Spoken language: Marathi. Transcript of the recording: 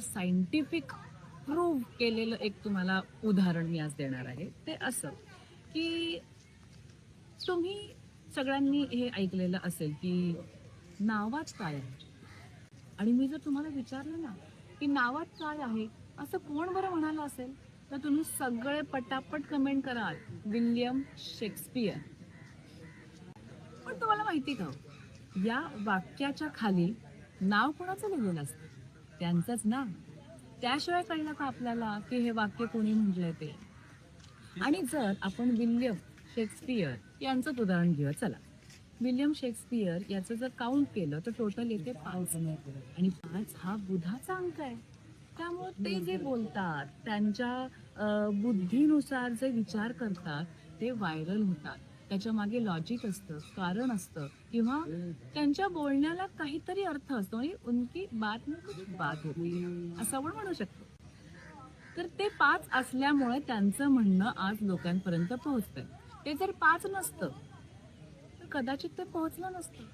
सायंटिफिक प्रूव्ह केलेलं एक तुम्हाला उदाहरण मी आज देणार आहे. ते असं की तुम्ही सगळ्यांनी हे ऐकलेलं असेल की नावात काय आहे? आणि मी जर तुम्हाला विचारलं ना की नावात काय आहे असं कोण बरं म्हणालं असेल? तर तुम्ही सगळे पटापट कमेंट कराल विल्यम शेक्सपियर. पण तुम्हाला माहिती का? या वाक्याच्या खाली नाव कोणाचं लिहिलेलं असतं? त्यांचंच ना? त्याशिवाय कळलं का आपल्याला की हे वाक्य कोणी म्हटलंय ते. आणि जर आपण विल्यम शेक्सपियर यांचंच उदाहरण घेऊया चला. विल्यम शेक्सपियर याचं जर काउंट केलं तर टोटल येते पाच. आणि पाच हा बुधाचा अंक आहे. त्यामुळे ते जे बोलतात त्यांच्या बुद्धीनुसार जे विचार करतात ते व्हायरल होतात. त्याच्यामागे लॉजिक असतं कारण असतं किंवा त्यांच्या बोलण्याला काहीतरी अर्थ असतो. म्हणजे उनकी बात बात होती. असं आपण म्हणू शकतो. तर ते पाच असल्यामुळे त्यांचं म्हणणं आज लोकांपर्यंत पोहोचतंय. ते जर पाच नसतं तर कदाचित ते पोहोचलं नसतं.